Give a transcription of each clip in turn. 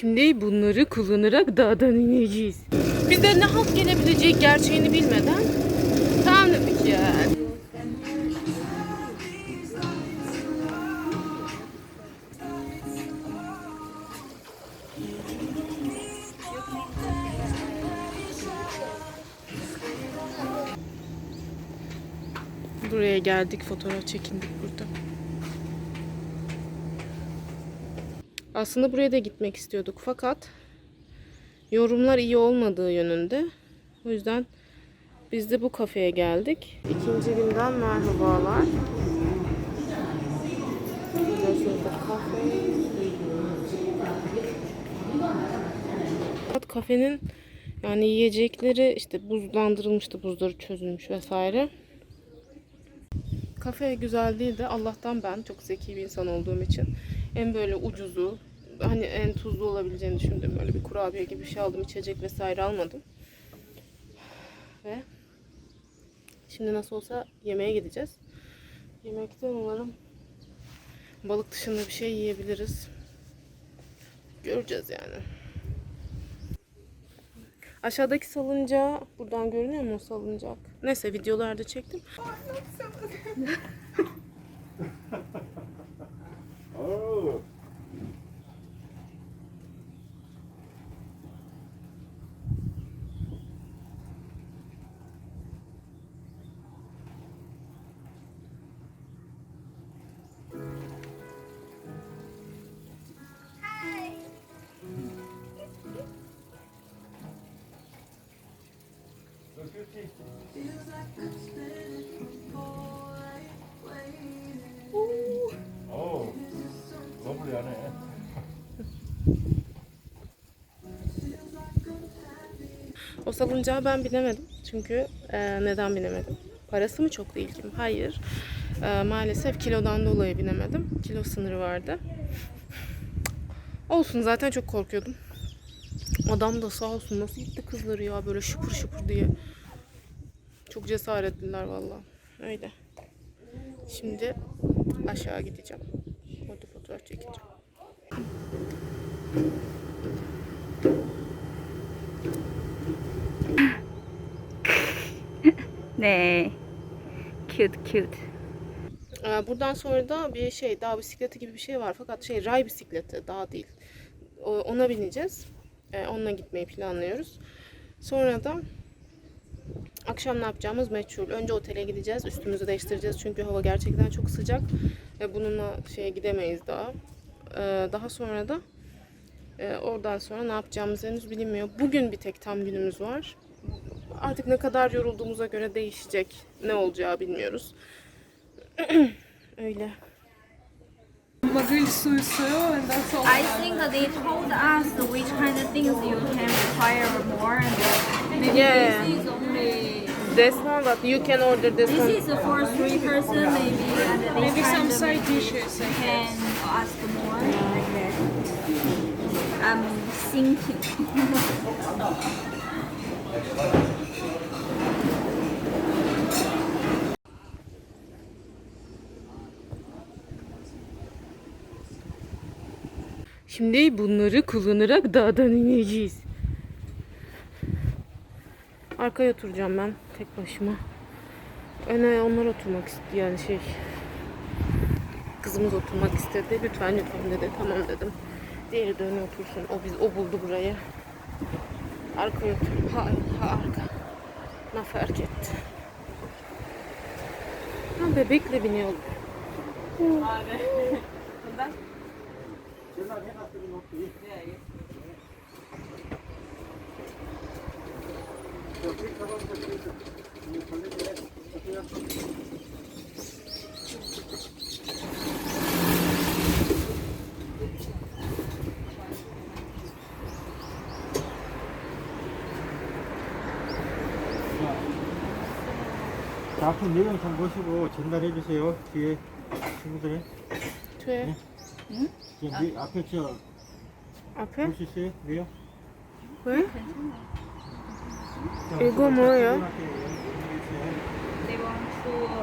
Şimdi bunları kullanarak dağdan ineceğiz. Bize ne halt gelebileceği gerçeğini bilmeden dedik yani. Buraya geldik fotoğraf çekindik burada. Aslında buraya da gitmek istiyorduk fakat yorumlar iyi olmadığı yönünde. O yüzden biz de bu kafeye geldik. İkinci günden merhabalar. Fakat Kafenin yani yiyecekleri işte buzlandırılmıştı, buzları çözülmüş vesaire. Kafe güzel değil de Allah'tan ben çok zeki bir insan olduğum için en böyle ucuzu hani en tuzlu olabileceğini düşündüğüm böyle bir kurabiye gibi bir şey aldım. içecek vesaire almadım. Ve şimdi nasıl olsa yemeğe gideceğiz. Yemekten umarım balık dışında bir şey yiyebiliriz. Göreceğiz yani. Aşağıdaki salıncağı buradan görünüyor mu o salıncak? Neyse videolarda çektim. O salıncağa ben binemedim. Çünkü e, neden binemedim? Parası mı çok değil kim? Hayır. E, maalesef kilodan dolayı binemedim. Kilo sınırı vardı. Olsun zaten çok korkuyordum. Adam da sağ olsun nasıl gitti kızları ya böyle şıpır şıpır diye. Çok cesaretliler valla. Öyle. Şimdi aşağı gideceğim. Orada fotoğraf çekeceğim. 네. Cute, cute. Ee, Buradan sonra da bir şey dağ bisikleti gibi bir şey var fakat şey ray bisikleti dağ değil. Ona bineceğiz. Ee, Onunla gitmeyi planlıyoruz. Sonra da akşam ne yapacağımız meçhul. Önce otele gideceğiz. Üstümüzü değiştireceğiz çünkü hava gerçekten çok sıcak. Ve bununla şeye gidemeyiz daha. Ee, Daha sonra da e, oradan sonra ne yapacağımız henüz bilinmiyor. Bugün bir tek tam günümüz var. Artık ne kadar yorulduğumuza göre değişecek. Ne olacağı bilmiyoruz. Öyle. Mobil suyu and that's all. I think they told us which kind of things you can require more. And maybe Yeah. This. This one, but you can order this This one. is for three person maybe, and this Maybe some side dishes, I can ask more like that. I'm thinking. Şimdi bunları kullanarak dağdan ineceğiz. Arkaya oturacağım ben tek başıma. Öne onlar oturmak istiyor yani şey. Kızımız oturmak istedi. Lütfen lütfen dedi. Tamam dedim. Diğeri de öne otursun. O biz o buldu burayı. Arkaya otur. Ha, ha arka. Ne fark etti. Ha bebekle biniyor. 작품 내용 좀 보시고 전달해 주세요. 뒤에 친구들. 뒤에 저 위- 앞에 저 앞에? 볼수 있어요? 왜요? 왜? 이거 뭐예요? They want to.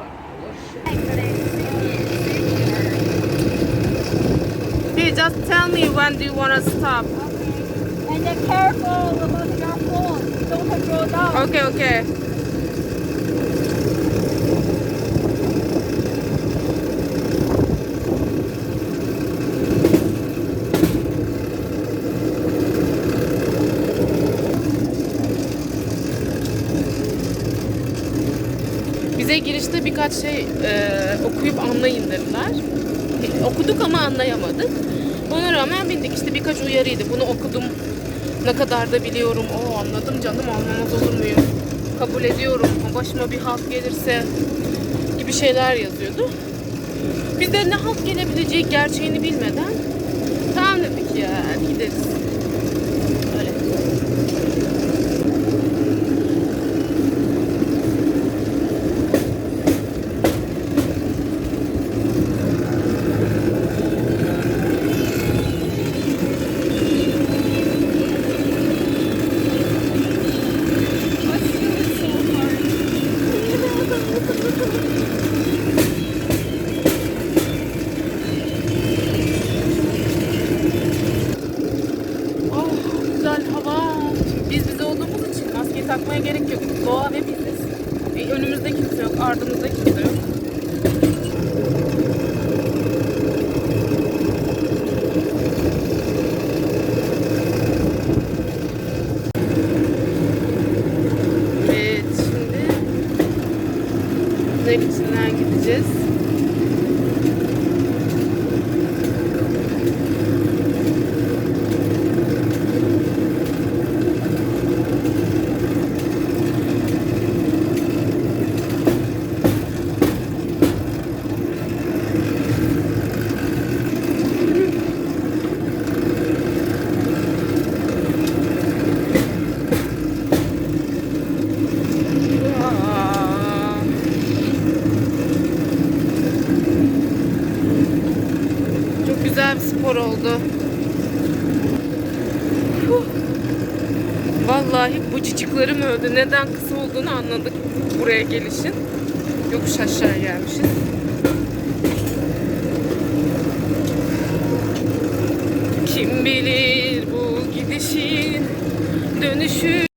Hey, just tell me when do you want to stop? And careful about your phone. Don't control down. Okey okey. Bize girişte birkaç şey e, okuyup anlayın dediler. Okuduk ama anlayamadık. Ona rağmen bindik işte birkaç uyarıydı. Bunu okudum. Ne kadar da biliyorum. O anladım canım anlamaz olur muyum? Kabul ediyorum. Başıma bir halt gelirse gibi şeyler yazıyordu. Biz de ne halt gelebileceği gerçeğini bilmeden tamam dedik ya hadi gideriz. Öyle. Oh güzel hava. Biz bize olduğumuz için maske takmaya gerek yok. Doğa ve biziz. E, önümüzde kimse yok. Evet şimdi içinden gideceğiz. Aa. Çok güzel bir spor oldu. Huh. Vallahi bıcıcıklarım öldü. Neden kısa olduğunu anladık buraya gelişin. Yokuş aşağı gelmişiz. Kim bilir bu gidişin dönüşü